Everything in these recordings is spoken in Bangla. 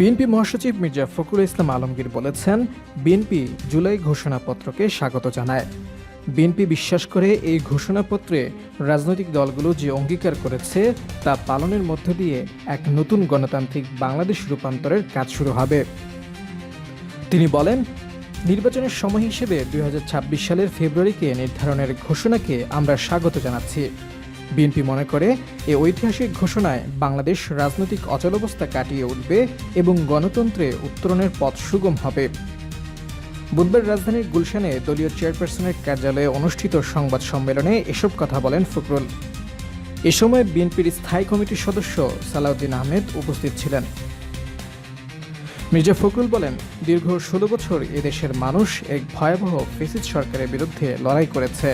বিএনপি মহাসচিব মির্জা ফখরুল ইসলাম আলমগীর বলেছেন, বিএনপি জুলাই ঘোষণাপত্রকে স্বাগত জানায়। বিএনপি বিশ্বাস করে এই ঘোষণাপত্রে রাজনৈতিক দলগুলো যে অঙ্গীকার করেছে, তা পালনের মধ্য দিয়ে এক নতুন গণতান্ত্রিক বাংলাদেশ রূপান্তরের কাজ শুরু হবে। তিনি বলেন, নির্বাচনের সময় হিসেবে দুই হাজার ছাব্বিশ সালের ফেব্রুয়ারিকে নির্ধারণের ঘোষণাকে আমরা স্বাগত জানাচ্ছি। বিএনপি মনে করে এই ঐতিহাসিক ঘোষণায় বাংলাদেশ রাজনৈতিক অচলাবস্থা কাটিয়ে উঠবে এবং গণতন্ত্রে উত্তরণের পথ সুগম হবে। বুধবার রাজধানীর গুলশানে দলীয় চেয়ারপারসনের কার্যালয়ে অনুষ্ঠিত সংবাদ সম্মেলনে এসব কথা বলেন ফখরুল। এ সময় বিএনপির স্থায়ী কমিটির সদস্য সালাউদ্দিন আহমেদ উপস্থিত ছিলেন। মির্জা ফখরুল বলেন, দীর্ঘ ষোলো বছর এদেশের মানুষ এক ভয়াবহ ফেসিস সরকারের বিরুদ্ধে লড়াই করেছে।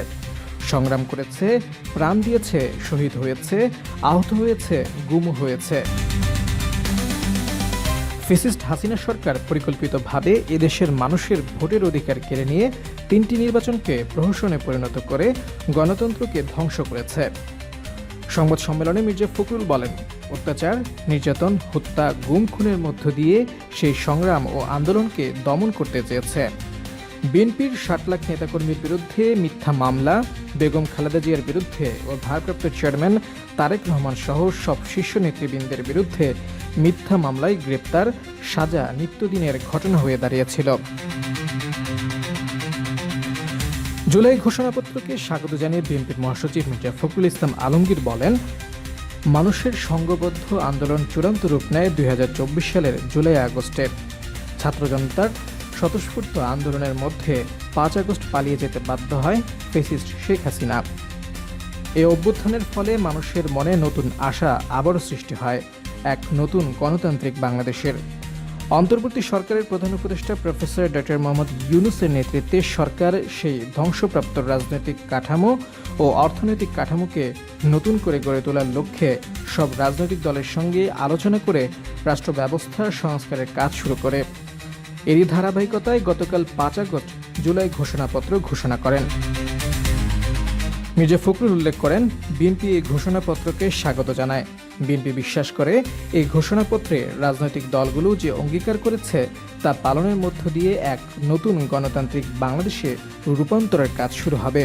সংগ্রাম করেছে, প্রাণ দিয়েছে, শহীদ হয়েছে, আহত হয়েছে, গুম হয়েছে। ফেসিস্ট হাসিনা সরকার পরিকল্পিতভাবে এদেশের মানুষের ভোটের অধিকার কেড়ে নিয়ে তিনটি নির্বাচনকে প্রহসনে পরিণত করে গণতন্ত্রকে ধ্বংস করেছে। সংবাদ সম্মেলনে মির্জা ফখরুল বলেন, অত্যাচার, নির্যাতন, হত্যা, গুম, খুনের মধ্য দিয়ে সেই সংগ্রাম ও আন্দোলনকে দমন করতে চেয়েছে। বিএনপির ষাট লাখ নেতাকর্মীর বিরুদ্ধে মিথ্যা মামলা, বেগম খালেদা জিয়ার বিরুদ্ধে ও ভারপ্রাপ্ত চেয়ারম্যান তারেক রহমান সহ সব শীর্ষ নেতৃবৃন্দের বিরুদ্ধে মিথ্যা মামলায় গ্রেপ্তার, সাজা নিত্যদিনের ঘটনা হয়ে দাঁড়িয়েছিল। জুলাই ঘোষণাপত্রকে স্বাগত জানিয়ে বিএনপির মহাসচিব মির্জা ফখরুল ইসলাম আলমগীর বলেন, মানুষের সংঘবদ্ধ আন্দোলন চূড়ান্ত রূপ নেয় দুই হাজার চব্বিশ সালের জুলাই আগস্টে ছাত্র জনতার স্বতঃস্ফূর্ত আন্দোলনের মধ্যে পাঁচ আগস্ট পালিয়ে যেতে বাধ্য হয় ফেসিস্ট শেখ হাসিনা। এই অভ্যুত্থানের ফলে মানুষের মনে নতুন আশা আবারও সৃষ্টি হয় এক নতুন গণতান্ত্রিক বাংলাদেশের। অন্তর্বর্তী সরকারের প্রধান উপদেষ্টা প্রফেসর ডক্টর মোহাম্মদ ইউনুসের নেতৃত্বে সরকার সেই ধ্বংসপ্রাপ্ত রাজনৈতিক কাঠামো ও অর্থনৈতিক কাঠামোকে নতুন করে গড়ে তোলার লক্ষ্যে সব রাজনৈতিক দলের সঙ্গে আলোচনা করে রাষ্ট্র ব্যবস্থা সংস্কারের কাজ শুরু করে। এরই ধারাবাহিকতায় গতকাল পাঁচ আগস্ট জুলাই ঘোষণাপত্র ঘোষণা করেন। মির্জা ফখরুল উল্লেখ করেন, বিএনপি এই ঘোষণাপত্রকে স্বাগত জানায়। বিএনপি বিশ্বাস করে এই ঘোষণাপত্রে রাজনৈতিক দলগুলো যে অঙ্গীকার করেছে তা পালনের মধ্য দিয়ে এক নতুন গণতান্ত্রিক বাংলাদেশে রূপান্তরের কাজ শুরু হবে।